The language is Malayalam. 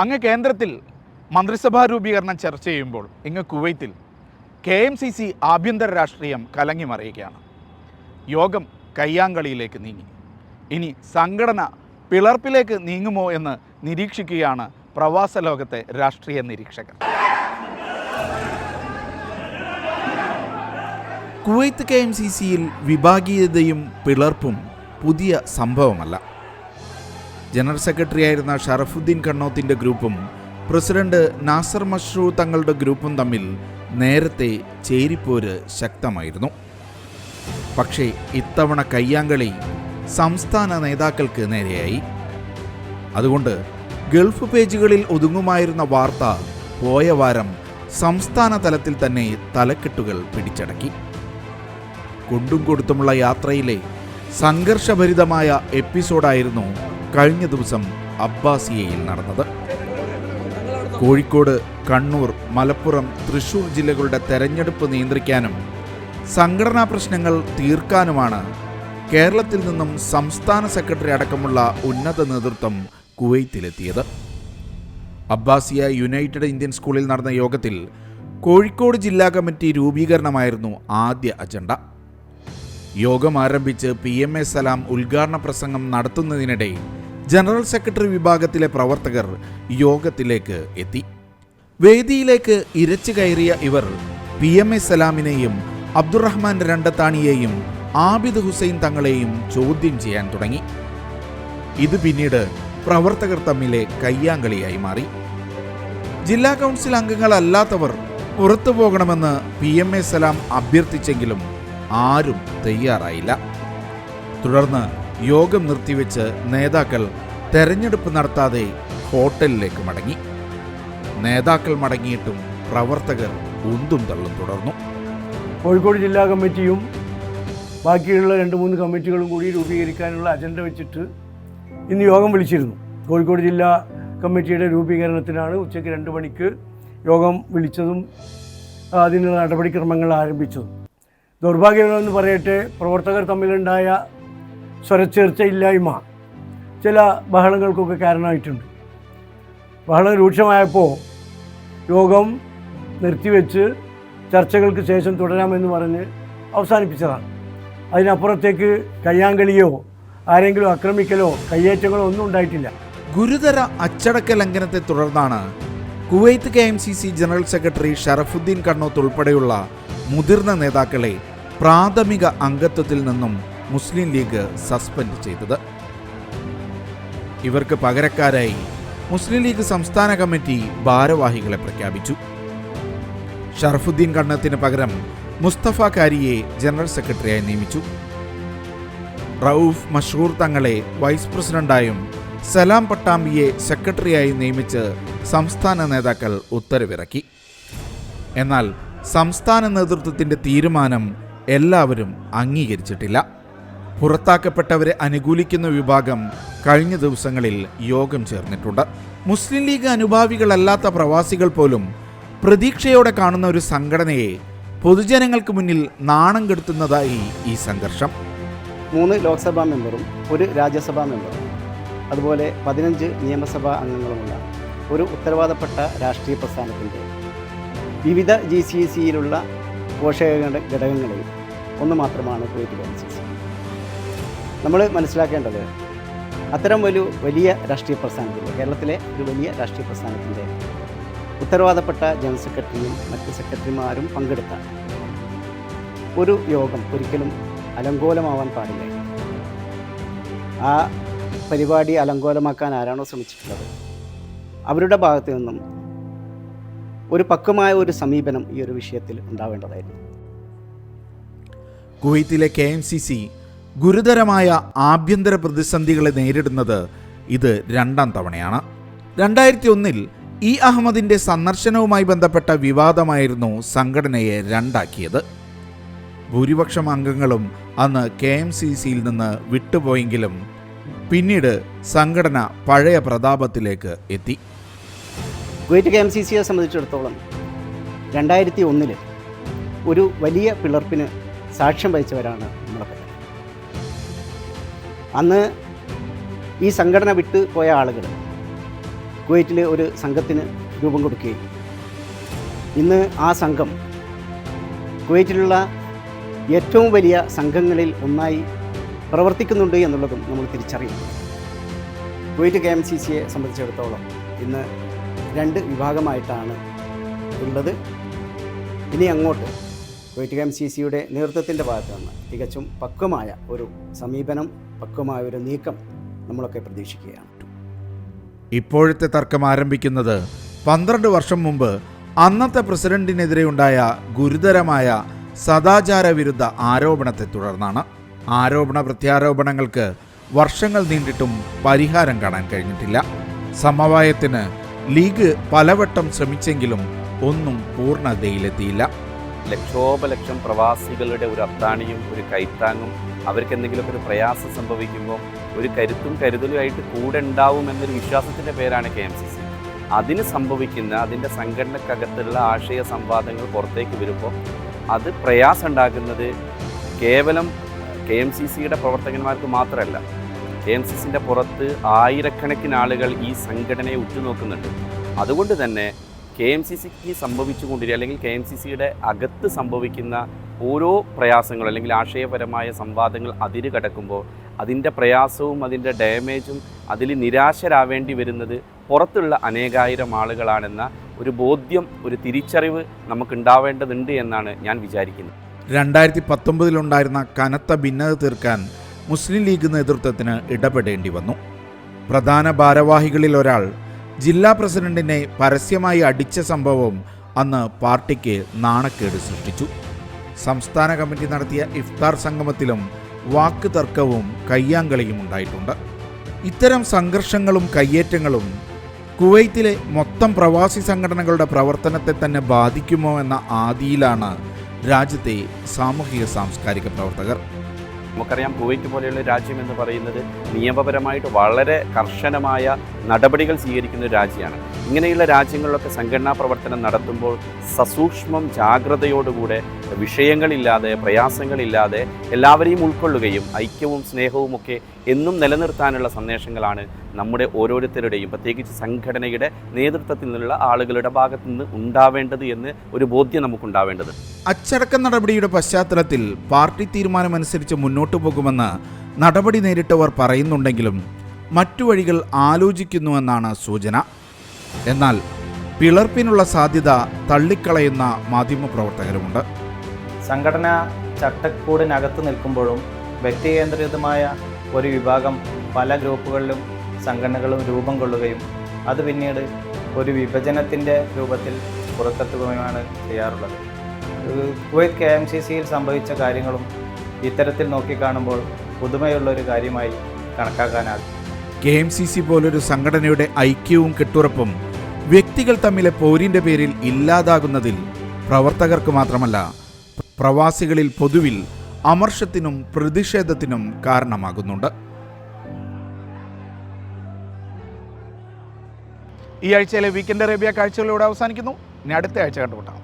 അങ്ങ് കേന്ദ്രത്തിൽ മന്ത്രിസഭാ രൂപീകരണം ചർച്ച ചെയ്യുമ്പോൾ ഇങ്ങ് കുവൈത്തിൽ കെ എം സി സി ആഭ്യന്തര രാഷ്ട്രീയം കലങ്ങി മറിയുകയാണ്. യോഗം കയ്യാങ്കളിയിലേക്ക് നീങ്ങി. ഇനി സംഘടന പിളർപ്പിലേക്ക് നീങ്ങുമോ എന്ന് നിരീക്ഷിക്കുകയാണ് പ്രവാസ ലോകത്തെ രാഷ്ട്രീയ നിരീക്ഷകർ. കുവൈത്ത് കെ എം സി സിയിൽ വിഭാഗീയതയും പിളർപ്പും പുതിയ സംഭവമല്ല. ജനറൽ സെക്രട്ടറി ആയിരുന്ന ഷറഫുദ്ദീൻ കണ്ണോത്തിന്റെ ഗ്രൂപ്പും പ്രസിഡന്റ് നാസർ മഷ്റൂ തങ്ങളുടെ ഗ്രൂപ്പും തമ്മിൽ നേരത്തെ ചേരിപ്പോര് ശക്തമായിരുന്നു. പക്ഷേ ഇത്തവണ കയ്യാങ്കളി സംസ്ഥാന നേതാക്കൾക്ക് നേരെയായി. അതുകൊണ്ട് ഗൾഫ് പേജുകളിൽ ഒതുങ്ങുമായിരുന്ന വാർത്ത പോയ വാരം സംസ്ഥാന തലത്തിൽ തന്നെ തലക്കെട്ടുകൾ പിടിച്ചടക്കി. കൊണ്ടും കൊടുത്തുമുള്ള യാത്രയിലെ സംഘർഷഭരിതമായ എപ്പിസോഡായിരുന്നു കഴിഞ്ഞ ദിവസം അബ്ബാസിയയിൽ നടന്നത്. കോഴിക്കോട് കണ്ണൂർ മലപ്പുറം തൃശൂർ ജില്ലകളുടെ തെരഞ്ഞെടുപ്പ് നിയന്ത്രിക്കാനും സംഘടനാ പ്രശ്നങ്ങൾ തീർക്കാനുമാണ് കേരളത്തിൽ നിന്നും സംസ്ഥാന സെക്രട്ടറി അടക്കമുള്ള ഉന്നത നേതൃത്വം കുവൈത്തിലെത്തിയത്. അബ്ബാസിയ യുണൈറ്റഡ് ഇന്ത്യൻ സ്കൂളിൽ നടന്ന യോഗത്തിൽ കോഴിക്കോട് ജില്ലാ കമ്മിറ്റി രൂപീകരണമായിരുന്നു ആദ്യ അജണ്ട. യോഗം ആരംഭിച്ച് പി എം എ സലാം ഉദ്ഘാടന പ്രസംഗം നടത്തുന്നതിനിടെ ജനറൽ സെക്രട്ടറി വിഭാഗത്തിലെ പ്രവർത്തകർ യോഗത്തിലേക്ക് എത്തി. വേദിയിലേക്ക് ഇരച്ചു കയറിയ ഇവർ പി എം എ സലാമിനെയും അബ്ദുറഹ്മാൻ രണ്ടത്താണിയെയും ആബിദ് ഹുസൈൻ തങ്ങളെയും ചോദ്യം ചെയ്യാൻ തുടങ്ങി. ഇത് പിന്നീട് പ്രവർത്തകർ തമ്മിലെ കയ്യാങ്കളിയായി മാറി. ജില്ലാ കൗൺസിൽ അംഗങ്ങളല്ലാത്തവർ പുറത്തു പോകണമെന്ന് പി എം എ സലാം അഭ്യർത്ഥിച്ചെങ്കിലും ആരും തയ്യാറായില്ല. തുടർന്ന് യോഗം നിർത്തിവെച്ച് നേതാക്കൾ തെരഞ്ഞെടുപ്പ് നടത്താതെ ഹോട്ടലിലേക്ക് മടങ്ങി. നേതാക്കൾ മടങ്ങിയിട്ടും പ്രവർത്തകർ ഉന്തും തള്ളും തുടർന്നു. കോഴിക്കോട് ജില്ലാ കമ്മിറ്റിയും ബാക്കിയുള്ള രണ്ട് മൂന്ന് കമ്മിറ്റികളും കൂടി രൂപീകരിക്കാനുള്ള അജണ്ട വെച്ചിട്ട് ഇന്ന് യോഗം വിളിച്ചിരുന്നു. കോഴിക്കോട് ജില്ലാ കമ്മിറ്റിയുടെ രൂപീകരണത്തിനാണ് ഉച്ചയ്ക്ക് രണ്ട് മണിക്ക് യോഗം വിളിച്ചതും അതിനുള്ള നടപടിക്രമങ്ങൾ ആരംഭിച്ചതും. ദൗർഭാഗ്യമെന്ന് പറയട്ടെ പ്രവർത്തകർ തമ്മിലുണ്ടായ സ്വരച്ചേർച്ചയില്ലായ്മ. ചില ബഹളങ്ങൾക്കൊക്കെ കാരണമായിട്ടുണ്ട്. ബഹളം രൂക്ഷമായപ്പോൾ യോഗം നിർത്തിവെച്ച് ചർച്ചകൾക്ക് ശേഷം തുടരാമെന്ന് പറഞ്ഞ് അവസാനിപ്പിച്ചതാണ്. അതിനപ്പുറത്തേക്ക് കയ്യാങ്കളിയോ ആരെങ്കിലും ആക്രമിക്കലോ കയ്യേറ്റങ്ങളോ ഒന്നും ഉണ്ടായിട്ടില്ല. ഗുരുതര അച്ചടക്ക ലംഘനത്തെ തുടർന്നാണ് Kuwait K M C C general secretary Sharafuddin Kannoth ഉൾപ്പെടെയുള്ള മുതിർന്ന നേതാക്കളെ പ്രാഥമിക അംഗത്വത്തിൽ നിന്നും മുസ്ലിം ലീഗ് സസ്പെൻഡ് ചെയ്തത്. ഇവർക്ക് പകരക്കാരായി മുസ്ലിം ലീഗ് സംസ്ഥാന കമ്മിറ്റി ഭാരവാഹികളെ പ്രഖ്യാപിച്ചു. ഷർഫുദ്ദീൻ കണ്ണത്തിന് പകരം മുസ്തഫ കാരിയെ ജനറൽ സെക്രട്ടറിയായി നിയമിച്ചു. റൌഫ് മഷൂർ തങ്ങളെ വൈസ് പ്രസിഡന്റായും സലാം പട്ടാമ്പിയെ സെക്രട്ടറിയായി നിയമിച്ച് സംസ്ഥാന നേതാക്കൾ ഉത്തരവിറക്കി. എന്നാൽ സംസ്ഥാന നേതൃത്വത്തിന്റെ തീരുമാനം എല്ലാവരും അംഗീകരിച്ചിട്ടില്ല. പുറത്താക്കപ്പെട്ടവരെ അനുകൂലിക്കുന്ന വിഭാഗം കഴിഞ്ഞ ദിവസങ്ങളിൽ യോഗം ചേർന്നിട്ടുണ്ട്. മുസ്ലിം ലീഗ് അനുഭാവികളല്ലാത്ത പ്രവാസികൾ പോലും പ്രതീക്ഷയോടെ കാണുന്ന ഒരു സംഘടനയെ പൊതുജനങ്ങൾക്ക് മുന്നിൽ നാണം കെടുത്തുന്നതായി ഈ സംഘർഷം. മൂന്ന് ലോക്സഭാ മെമ്പറും ഒരു രാജ്യസഭാ മെമ്പറും അതുപോലെ പതിനഞ്ച് നിയമസഭാ അംഗങ്ങളുമുള്ള ഒരു ഉത്തരവാദപ്പെട്ട രാഷ്ട്രീയ പ്രസ്ഥാനത്തിന്റെ വിവിധ ജി സി സിയിലുള്ള പോഷക ഘടകങ്ങളിൽ ഒന്ന് മാത്രമാണ് പോയിട്ട് കെ സി സി നമ്മൾ മനസ്സിലാക്കേണ്ടത് അത്തരം ഒരു വലിയ രാഷ്ട്രീയ പ്രസ്ഥാനത്തിന്റെ കേരളത്തിലെ ഒരു വലിയ രാഷ്ട്രീയ പ്രസ്ഥാനത്തിന്റെ ഉത്തരവാദപ്പെട്ട ജനറൽ സെക്രട്ടറിയും മറ്റ് സെക്രട്ടറിമാരും പങ്കെടുത്ത ഒരു യോഗം ഒരിക്കലും അലങ്കോലമാവാൻ പാടില്ല. ആ പരിപാടി അലങ്കോലമാക്കാൻ ആരാണോ ശ്രമിച്ചിട്ടുള്ളത്? അവരുടെ ഭാഗത്തു നിന്നും ഒരു പക്വമായ ഒരു സമീപനം ഈ ഒരു വിഷയത്തിൽ ഉണ്ടാവേണ്ടതായിരുന്നു. കുവൈത്തിലെ കെ എം സി സി ഗുരുതരമായ ആഭ്യന്തര പ്രതിസന്ധികളെ നേരിടുന്നത് ഇത് രണ്ടാം തവണയാണ്. രണ്ടായിരത്തി ഒന്നിൽ ഇ അഹമ്മദിന്റെ സന്ദർശനവുമായി ബന്ധപ്പെട്ട വിവാദമായിരുന്നു സംഘടനയെ രണ്ടാക്കിയത്. ഭൂരിപക്ഷം അംഗങ്ങളും അന്ന് കെ എം സി സിയിൽ നിന്ന് വിട്ടുപോയെങ്കിലും പിന്നീട് സംഘടന പഴയ പ്രതാപത്തിലേക്ക് എത്തി. കുവൈറ്റ് കെ എം സി സിയെ സംബന്ധിച്ചിടത്തോളം രണ്ടായിരത്തി ഒന്നിൽ ഒരു വലിയ പിളർപ്പിന് സാക്ഷ്യം വഹിച്ചവരാണ് നമ്മളൊക്കെ. അന്ന് ഈ സംഘടന വിട്ട് പോയ ആളുകൾ കുവൈറ്റിൽ ഒരു സംഘത്തിന് രൂപം കൊടുക്കുകയും ഇന്ന് ആ സംഘം കുവൈറ്റിലുള്ള ഏറ്റവും വലിയ സംഘങ്ങളിൽ ഒന്നായി പ്രവർത്തിക്കുന്നുണ്ട് എന്നുള്ളതും നമ്മൾ തിരിച്ചറിയും കുവൈറ്റ് കെ എം സി സിയെ സംബന്ധിച്ചിടത്തോളം ഇന്ന് രണ്ട് വിഭാഗമായിട്ടാണ് ഉള്ളത്. ഇനി അങ്ങോട്ട് കുവൈറ്റ് കെ എം സി സിയുടെ നേതൃത്വത്തിന്റെ ഭാഗത്ത് നിന്ന് തികച്ചും പക്വമായ ഒരു സമീപനം പക്വമായ ഒരു നീക്കം നമ്മളൊക്കെ പ്രതീക്ഷിക്കുകയാണ്. ഇപ്പോഴത്തെ തർക്കം ആരംഭിക്കുന്നത് പന്ത്രണ്ട് വർഷം മുമ്പ് അന്നത്തെ പ്രസിഡന്റിനെതിരെയുണ്ടായ ഗുരുതരമായ സദാചാര വിരുദ്ധ ആരോപണത്തെ തുടർന്നാണ്. ആരോപണ പ്രത്യാരോപണങ്ങൾക്ക് വർഷങ്ങൾ നീണ്ടിട്ടും പരിഹാരം കാണാൻ കഴിഞ്ഞിട്ടില്ല. സമവായത്തിന് ലീഗ് പലവട്ടം ശ്രമിച്ചെങ്കിലും ഒന്നും പൂർണതയിലെത്തിയില്ല. ലക്ഷോപലക്ഷം പ്രവാസികളുടെ ഒരു അത്താണിയും ഒരു കൈത്താങ്ങും അവർക്ക് എന്തെങ്കിലുമൊക്കെ ഒരു പ്രയാസം സംഭവിക്കുമ്പോൾ ഒരു കരുത്തും കരുതലുമായിട്ട് കൂടെ ഉണ്ടാവും എന്നൊരു വിശ്വാസത്തിന്റെ പേരാണ് കെ എം സി സി. അതിന് സംഭവിക്കുന്ന അതിന്റെ സംഘടനക്കകത്തുള്ള ആശയ സംവാദങ്ങൾ പുറത്തേക്ക് വരുമ്പോൾ അത് പ്രയാസം ഉണ്ടാക്കുന്നത് കേവലം കെ എം സി സിയുടെ പ്രവർത്തകന്മാർക്ക് മാത്രമല്ല. കെ എം സി സിന്റെ പുറത്ത് ആയിരക്കണക്കിന് ആളുകൾ ഈ സംഘടനയെ ഉറ്റുനോക്കുന്നുണ്ട്. അതുകൊണ്ട് തന്നെ കെ എം സി സിക്ക് സംഭവിച്ചുകൊണ്ടിരിക്കുക അല്ലെങ്കിൽ കെ എം സി സിയുടെ അകത്ത് സംഭവിക്കുന്ന ഓരോ പ്രയാസങ്ങൾ അല്ലെങ്കിൽ ആശയപരമായ സംവാദങ്ങൾ അതിര് കടക്കുമ്പോൾ അതിന്റെ പ്രയാസവും അതിന്റെ ഡാമേജും അതിൽ നിരാശരാവേണ്ടി വരുന്നത് പുറത്തുള്ള അനേകായിരം ആളുകളാണെന്ന ഒരു ബോധ്യം ഒരു തിരിച്ചറിവ് നമുക്കുണ്ടാവേണ്ടതുണ്ട് എന്നാണ് ഞാൻ വിചാരിക്കുന്നത്. രണ്ടായിരത്തി പത്തൊമ്പതിലുണ്ടായിരുന്ന കനത്ത ഭിന്നത തീർക്കാൻ മുസ്ലിം ലീഗ് നേതൃത്വത്തിന് ഇടപെടേണ്ടി വന്നു. പ്രധാന ഭാരവാഹികളിൽ ഒരാൾ ജില്ലാ പ്രസിഡന്റിനെ പരസ്യമായി അടിച്ച സംഭവം അന്ന് പാർട്ടിക്ക് നാണക്കേട് സൃഷ്ടിച്ചു. സംസ്ഥാന കമ്മിറ്റി നടത്തിയ ഇഫ്താർ സംഗമത്തിലും വാക്ക് തർക്കവും കയ്യാങ്കളിയും ഉണ്ടായിട്ടുണ്ട്. ഇത്തരം സംഘർഷങ്ങളും കയ്യേറ്റങ്ങളും കുവൈത്തിലെ മൊത്തം പ്രവാസി സംഘടനകളുടെ പ്രവർത്തനത്തെ തന്നെ ബാധിക്കുമോ എന്ന ആദിയിലാണ് രാജ്യത്തെ സാമൂഹിക സാംസ്കാരിക പ്രവർത്തകർ. നമുക്കറിയാം കുവൈറ്റ് പോലെയുള്ള രാജ്യം എന്ന് പറയുന്നത് നിയമപരമായിട്ട് വളരെ കർശനമായ നടപടികൾ സ്വീകരിക്കുന്ന ഒരു രാജ്യമാണ്. ഇങ്ങനെയുള്ള രാജ്യങ്ങളിലൊക്കെ സംഘടനാ പ്രവർത്തനം നടത്തുമ്പോൾ സസൂക്ഷ്മം ജാഗ്രതയോടുകൂടെ വിഷയങ്ങളില്ലാതെ പ്രയാസങ്ങളില്ലാതെ എല്ലാവരെയും ഉൾക്കൊള്ളുകയും ഐക്യവും സ്നേഹവും ഒക്കെ എന്നും നിലനിർത്താനുള്ള സന്ദേശങ്ങളാണ് നമ്മുടെ ഓരോരുത്തരുടെയും പ്രത്യേകിച്ച് സംഘടനയുടെ നേതൃത്വത്തിൽ നിന്നുള്ള ആളുകളുടെ ഭാഗത്തു നിന്ന് ഉണ്ടാവേണ്ടത് എന്ന് ഒരു ബോധ്യം നമുക്കുണ്ടാവേണ്ടത്. അച്ചടക്ക നടപടിയുടെ പശ്ചാത്തലത്തിൽ പാർട്ടി തീരുമാനമനുസരിച്ച് മുന്നോട്ട് പോകുമെന്ന് നടപടി നേരിട്ടവർ പറയുന്നുണ്ടെങ്കിലും മറ്റു വഴികൾ ആലോചിക്കുന്നുവെന്നാണ് സൂചന. എന്നാൽ പിളർപ്പിനുള്ള സാധ്യത തള്ളിക്കളയുന്ന മാധ്യമ മാധ്യമപ്രവർത്തകരുമുണ്ട് സംഘടന ചട്ടക്കൂടിനകത്ത് നിൽക്കുമ്പോഴും വ്യക്തികേന്ദ്രിതമായ ഒരു വിഭാഗം പല ഗ്രൂപ്പുകളിലും സംഘടനകളും രൂപം കൊള്ളുകയും അത് പിന്നീട് ഒരു വിഭജനത്തിന്റെ രൂപത്തിൽ പുറത്തെത്തുകയുമാണ് ചെയ്യാറുള്ളത്. കുവൈത്ത് കെ എം സി സിയിൽ സംഭവിച്ച കാര്യങ്ങളും ഇത്തരത്തിൽ നോക്കിക്കാണുമ്പോൾ പുതുമയുള്ള ഒരു കാര്യമായി കണക്കാക്കാനാകും. കെ എം സി സി പോലൊരു സംഘടനയുടെ ഐക്യവും കെട്ടുറപ്പും വ്യക്തികൾ തമ്മിലെ പോരിന്റെ പേരിൽ ഇല്ലാതാകുന്നതിൽ പ്രവർത്തകർക്ക് മാത്രമല്ല പ്രവാസികളിൽ പൊതുവിൽ അമർഷത്തിനും പ്രതിഷേധത്തിനും കാരണമാകുന്നുണ്ട്. ഈ ആഴ്ചയിലെ വീക്കെൻഡ് അറേബ്യ കാഴ്ചകളിലൂടെ അവസാനിക്കുന്നു. ഇനി അടുത്ത ആഴ്ച കണ്ടുമുട്ടാം.